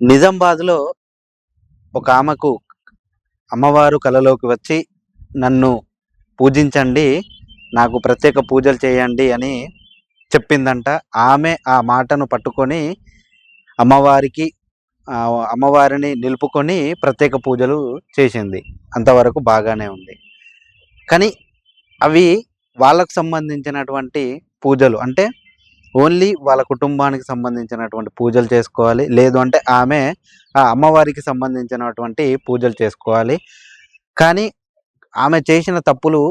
నిజామాబాద్లో ఒక ఆమెకు అమ్మవారు కలలోకి వచ్చి నన్ను పూజించండి నాకు ప్రత్యేక పూజలు చేయండి అని చెప్పిందంట. ఆమె ఆ మాటను పట్టుకొని అమ్మవారికి అమ్మవారిని నిలుపుకొని ప్రత్యేక పూజలు చేసింది. అంతవరకు బాగానే ఉంది. కానీ అవి వాళ్ళకు సంబంధించినటువంటి పూజలు అంటే ఓన్లీ వాళ్ళ కుటుంబానికి సంబంధించినటువంటి పూజలు చేసుకోవాలి. లేదు అంటే ఆమె ఆ అమ్మవారికి సంబంధించినటువంటి పూజలు చేసుకోవాలి. కానీ ఆమె చేసిన తప్పులు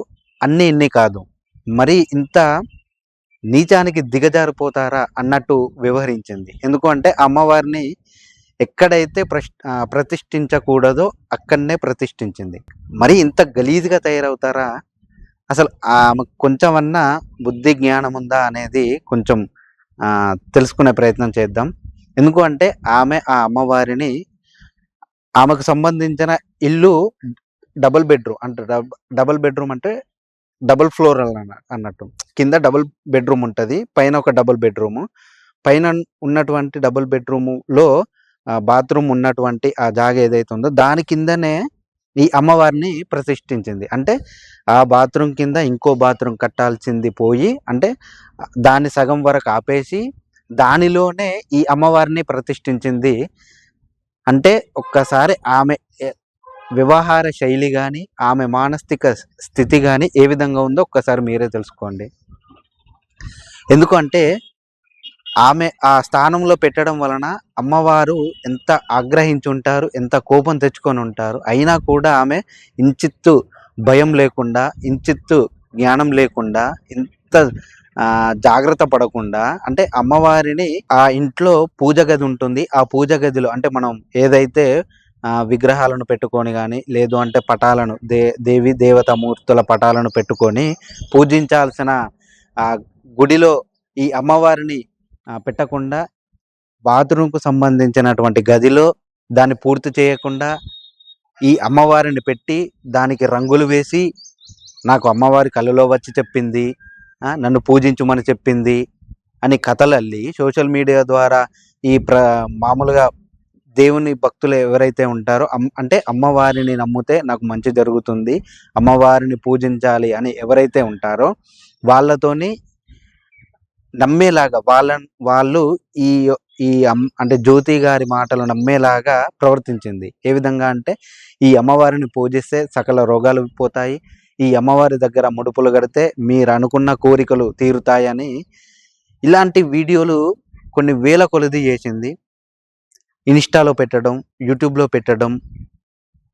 అన్నీ ఇన్ని కాదు. మరి ఇంత నీచానికి దిగజారిపోతారా అన్నట్టు వ్యవహరించింది. ఎందుకంటే అమ్మవారిని ఎక్కడైతే ప్రష్ ప్రతిష్ఠించకూడదో అక్కడనే ప్రతిష్ఠించింది. మరి ఇంత గలీజ్గా తయారవుతారా అసలు ఆమె కొంచెమన్నా బుద్ధి జ్ఞానం ఉందా అనేది కొంచెం తెలుసుకునే ప్రయత్నం చేద్దాం. ఎందుకు అంటే ఆమె ఆ అమ్మవారిని ఆమెకు సంబంధించిన ఇల్లు డబుల్ బెడ్రూమ్ అంటే డబుల్ బెడ్రూమ్ అంటే డబుల్ ఫ్లోర్ అన్నట్టు. కింద డబుల్ బెడ్రూమ్ ఉంటుంది పైన ఒక డబుల్ బెడ్రూమ్. పైన ఉన్నటువంటి డబుల్ బెడ్రూములో బాత్రూమ్ ఉన్నటువంటి ఆ జాగ ఏదైతే ఉందో దాని కిందనే ఈ అమ్మవారిని ప్రతిష్ఠించింది. అంటే ఆ బాత్రూమ్ కింద ఇంకో బాత్రూమ్ కట్టాల్సింది పోయి అంటే దాన్ని సగం వరకు ఆపేసి దానిలోనే ఈ అమ్మవారిని ప్రతిష్ఠించింది. అంటే ఒక్కసారి ఆమె వ్యవహార శైలి కానీ ఆమె మానసిక స్థితి కానీ ఏ విధంగా ఉందో ఒక్కసారి మీరే తెలుసుకోండి. ఎందుకంటే ఆమె ఆ స్థానంలో పెట్టడం వలన అమ్మవారు ఎంత ఆగ్రహించి ఉంటారు ఎంత కోపం తెచ్చుకొని ఉంటారు అయినా కూడా ఆమె ఇంచిత్తు భయం లేకుండా ఇంచిత్తు జ్ఞానం లేకుండా ఇంత జాగ్రత్త పడకుండా అంటే అమ్మవారిని ఆ ఇంట్లో పూజ గది ఉంటుంది. ఆ పూజ గదిలో అంటే మనం ఏదైతే విగ్రహాలను పెట్టుకొని కానీ లేదు అంటే పటాలను దే దేవి దేవతా మూర్తుల పటాలను పెట్టుకొని పూజించాల్సిన ఆ గుడిలో ఈ అమ్మవారిని పెట్టకుండా బాత్రూమ్కు సంబంధించినటువంటి గదిలో దాన్ని పూర్తి చేయకుండా ఈ అమ్మవారిని పెట్టి దానికి రంగులు వేసి నాకు అమ్మవారి కళ్ళలో వచ్చి చెప్పింది నన్ను పూజించమని చెప్పింది అని కథలు అల్లి సోషల్ మీడియా ద్వారా ఈ ప్ర మామూలుగా దేవుని భక్తులు ఎవరైతే ఉంటారో అంటే అమ్మవారిని నమ్మితే నాకు మంచి జరుగుతుంది అమ్మవారిని పూజించాలి అని ఎవరైతే ఉంటారో వాళ్ళతోని నమ్మేలాగా వాళ్ళ వాళ్ళు ఈ ఈ అమ్- అంటే జ్యోతి గారి మాటలు నమ్మేలాగా ప్రవర్తించింది. ఏ విధంగా అంటే ఈ అమ్మవారిని పూజిస్తే సకల రోగాలు పోతాయి. ఈ అమ్మవారి దగ్గర ముడుపులు కడితే మీరు అనుకున్న కోరికలు తీరుతాయని ఇలాంటి వీడియోలు కొన్ని వేల కొలది చేసింది. ఇన్స్టాలో పెట్టడం యూట్యూబ్లో పెట్టడం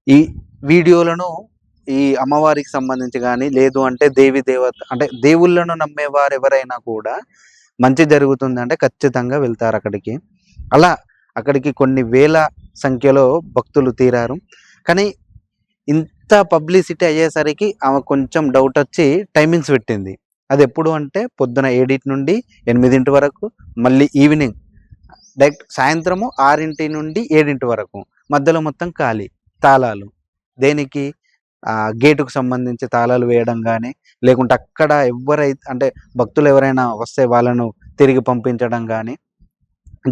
ఈ వీడియోలను ఈ అమ్మవారికి సంబంధించి కానీ లేదు అంటే దేవి దేవత అంటే దేవుళ్ళను నమ్మేవారు ఎవరైనా కూడా మంచి జరుగుతుంది అంటే ఖచ్చితంగా వెళ్తారు అక్కడికి. అలా అక్కడికి కొన్ని వేల సంఖ్యలో భక్తులు తీరారు. కానీ ఇంత పబ్లిసిటీ అయ్యేసరికి ఆమె కొంచెం డౌట్ వచ్చి టైమింగ్స్ పెట్టింది. అది ఎప్పుడు అంటే పొద్దున ఏడింటి నుండి ఎనిమిదింటి వరకు మళ్ళీ ఈవినింగ్. డైరెక్ట్ సాయంత్రము ఆరింటి నుండి ఏడింటి వరకు. మధ్యలో మొత్తం ఖాళీ తాళాలు. దేనికి? ఆ గేటుకు సంబంధించి తాళాలు వేయడం కానీ లేకుంటే అక్కడ ఎవరైతే అంటే భక్తులు ఎవరైనా వస్తే వాళ్ళను తిరిగి పంపించడం కానీ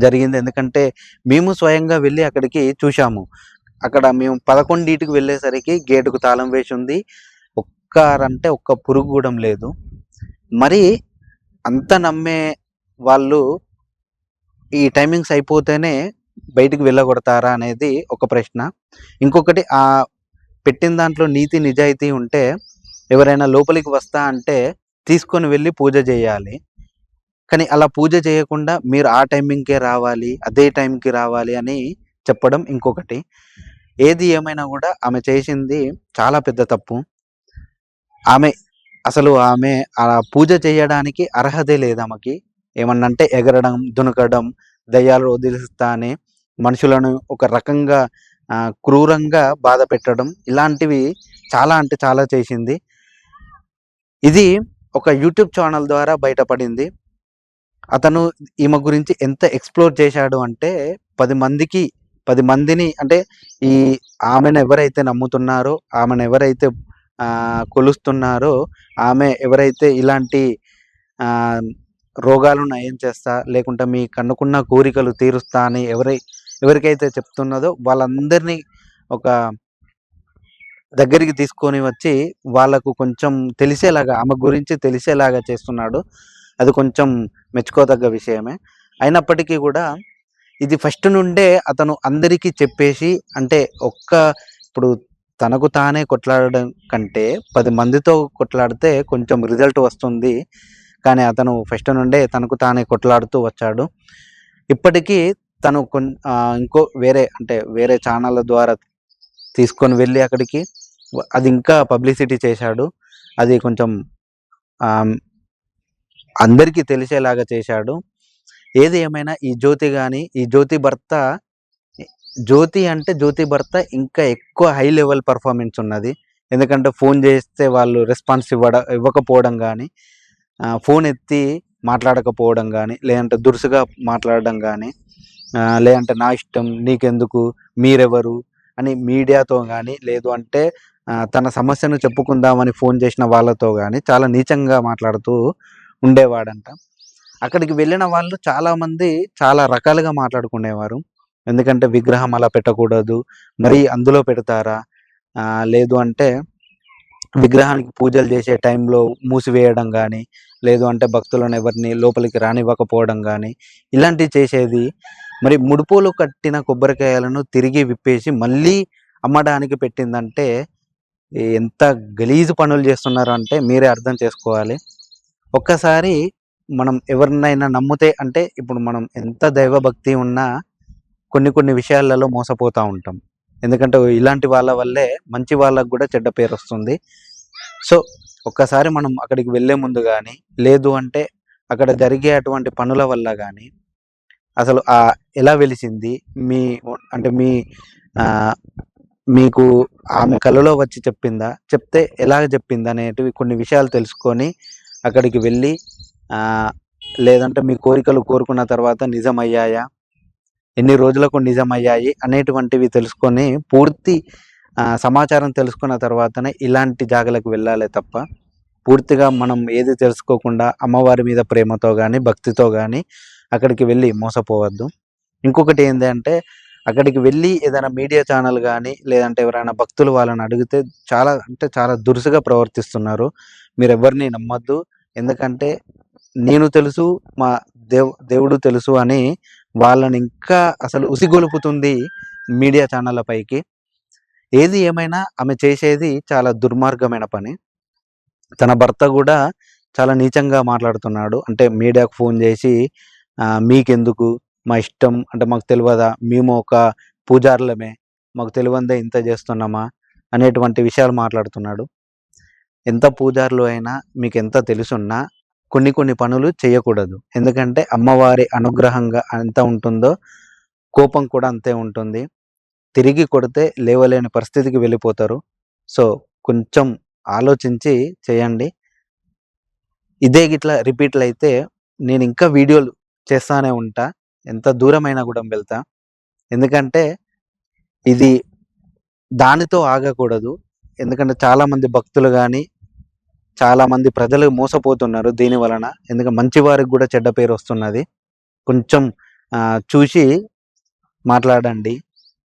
జరిగింది. ఎందుకంటే మేము స్వయంగా వెళ్ళి అక్కడికి చూశాము. అక్కడ మేము పదకొండింటికి వెళ్ళేసరికి గేటుకు తాళం వేసి ఉంది. ఒక్క అంటే ఒక్క పురుగు కూడా లేదు. మరి అంత నమ్మే వాళ్ళు ఈ టైమింగ్స్ అయిపోతేనే బయటికి వెళ్ళగొడతారా అనేది ఒక ప్రశ్న. ఇంకొకటి ఆ పెట్టిన దాంట్లో నీతి నిజాయితీ ఉంటే ఎవరైనా లోపలికి వస్తా అంటే తీసుకొని వెళ్ళి పూజ చేయాలి. కానీ అలా పూజ చేయకుండా మీరు ఆ టైమింగ్కే రావాలి అదే టైంకి రావాలి అని చెప్పడం ఇంకొకటి. ఏది ఏమైనా కూడా ఆమె చేసింది చాలా పెద్ద తప్పు. ఆమె అసలు ఆమె ఆ పూజ చేయడానికి అర్హతే లేదు ఆమెకి. ఏమన్నంటే ఎగరడం దునకడం దయ్యాలు వదిలిస్తా అని మనుషులను ఒక రకంగా క్రూరంగా బాధ పెట్టడం ఇలాంటివి చాలా అంటే చాలా చేసింది. ఇది ఒక యూట్యూబ్ ఛానల్ ద్వారా బయటపడింది. అతను ఈమె గురించి ఎంత ఎక్స్ప్లోర్ చేశాడు అంటే పది మందికి పది మందిని అంటే ఈ ఆమెను ఎవరైతే నమ్ముతున్నారో ఆమెను ఎవరైతే కొలుస్తున్నారో ఆమె ఎవరైతే ఇలాంటి రోగాలు నయం చేస్తా లేకుంటే మీ కన్నుకున్న కోరికలు తీరుస్తా అని ఎవరై ఎవరికైతే చెప్తున్నదో వాళ్ళందరినీ ఒక దగ్గరికి తీసుకొని వచ్చి వాళ్ళకు కొంచెం తెలిసేలాగా ఆమె గురించి తెలిసేలాగా చేస్తున్నాడు. అది కొంచెం మెచ్చుకోదగ్గ విషయమే. అయినప్పటికీ కూడా ఇది ఫస్ట్ నుండే అతను అందరికీ చెప్పేసి అంటే ఒక్క ఇప్పుడు తనకు తానే కొట్లాడడం కంటే పది మందితో కొట్లాడితే కొంచెం రిజల్ట్ వస్తుంది. కానీ అతను ఫస్ట్ నుండే తనకు తానే కొట్లాడుతూ వచ్చాడు. ఇప్పటికీ తను కొన్ ఇంకో వేరే అంటే వేరే ఛానళ్ళ ద్వారా తీసుకొని వెళ్ళి అక్కడికి అది ఇంకా పబ్లిసిటీ చేశాడు. అది కొంచెం అందరికీ తెలిసేలాగా చేశాడు. ఏది ఏమైనా ఈ జ్యోతి కానీ ఈ జ్యోతి భర్త జ్యోతి అంటే జ్యోతి భర్త ఇంకా ఎక్కువ హై లెవెల్ పర్ఫార్మెన్స్ ఉన్నది. ఎందుకంటే ఫోన్ చేస్తే వాళ్ళు రెస్పాన్స్ ఇవ్వడ ఇవ్వకపోవడం కానీ ఫోన్ ఎత్తి మాట్లాడకపోవడం కానీ లేదంటే దురుసుగా మాట్లాడడం కానీ లేదంటే నా ఇష్టం నీకెందుకు మీరెవరు అని మీడియాతో కానీ లేదు అంటే తన సమస్యను చెప్పుకుందామని ఫోన్ చేసిన వాళ్ళతో కానీ చాలా నీచంగా మాట్లాడుతూ ఉండేవాడంట. అక్కడికి వెళ్ళిన వాళ్ళు చాలామంది చాలా రకాలుగా మాట్లాడుకునేవారు. ఎందుకంటే విగ్రహం అలా పెట్టకూడదు మరి అందులో పెడతారా? లేదు అంటే విగ్రహానికి పూజలు చేసే టైంలో మూసివేయడం కానీ లేదు అంటే భక్తులను ఎవరిని లోపలికి రానివ్వకపోవడం కానీ ఇలాంటివి చేసేది మరి ముడుపులు కట్టిన కొబ్బరికాయలను తిరిగి విప్పేసి మళ్ళీ అమ్మడానికి పెట్టిందంటే ఎంత గలీజు పనులు చేస్తున్నారు అంటే మీరే అర్థం చేసుకోవాలి. ఒక్కసారి మనం ఎవరినైనా నమ్మితే అంటే ఇప్పుడు మనం ఎంత దైవభక్తి ఉన్నా కొన్ని కొన్ని విషయాలలో మోసపోతూ ఉంటాం. ఎందుకంటే ఇలాంటి వాళ్ళ వల్లే మంచి వాళ్ళకు కూడా చెడ్డ పేరు వస్తుంది. సో ఒక్కసారి మనం అక్కడికి వెళ్ళే ముందు కానీ లేదు అంటే అక్కడ జరిగే అటువంటి పనుల వల్ల కానీ అసలు ఆ ఎలా వెలిసింది? మీ అంటే మీ మీకు ఆమె కలలో వచ్చి చెప్పిందా? చెప్తే ఎలా చెప్పింది అనేటివి కొన్ని విషయాలు తెలుసుకొని అక్కడికి వెళ్ళి లేదంటే మీ కోరికలు కోరుకున్న తర్వాత నిజమయ్యాయా? ఎన్ని రోజులకు నిజమయ్యాయి? అనేటువంటివి తెలుసుకొని పూర్తి సమాచారం తెలుసుకున్న తర్వాతనే ఇలాంటి జాగలకు వెళ్ళాలి తప్ప పూర్తిగా మనం ఏది తెలుసుకోకుండా అమ్మవారి మీద ప్రేమతో కానీ భక్తితో కానీ అక్కడికి వెళ్ళి మోసపోవద్దు. ఇంకొకటి ఏంటంటే అక్కడికి వెళ్ళి ఏదైనా మీడియా ఛానల్ కానీ లేదంటే ఎవరైనా భక్తులు వాళ్ళని అడిగితే చాలా అంటే చాలా దురుసుగా ప్రవర్తిస్తున్నారు. మీరు ఎవరిని నమ్మద్దు. ఎందుకంటే నేను తెలుసు మా దేవ్ దేవుడు తెలుసు అని వాళ్ళని ఇంకా అసలు ఉసిగొలుపుతుంది మీడియా ఛానళ్ళ పైకి. ఏది ఏమైనా ఆమె చేసేది చాలా దుర్మార్గమైన పని. తన భర్త కూడా చాలా నీచంగా మాట్లాడుతున్నాడు. అంటే మీడియాకు ఫోన్ చేసి మీకెందుకు? మా ఇష్టం అంటే మాకు తెలియదా మేము ఒక పూజారులమే. మాకు తెలియందే ఇంత చేస్తున్నామా? అనేటువంటి విషయాలు మాట్లాడుతున్నాడు. ఎంత పూజారులు అయినా మీకు ఎంత తెలుసున్నా కొన్ని కొన్ని పనులు చేయకూడదు. ఎందుకంటే అమ్మవారి అనుగ్రహంగా ఎంత ఉంటుందో కోపం కూడా అంతే ఉంటుంది. తిరిగి కొడితే లేవలేని పరిస్థితికి వెళ్ళిపోతారు. సో కొంచెం ఆలోచించి చేయండి. ఇదే గిట్లా రిపీట్లు అయితే నేను ఇంకా వీడియోలు చేస్తానే ఉంటా. ఎంత దూరమైనా కూడా వెళ్తా. ఎందుకంటే ఇది దానితో ఆగకూడదు. ఎందుకంటే చాలామంది భక్తులు కానీ చాలామంది ప్రజలు మోసపోతున్నారు దీని వలన. ఎందుకంటే మంచి వారికి కూడా చెడ్డ పేరు వస్తున్నది. కొంచెం చూసి మాట్లాడండి.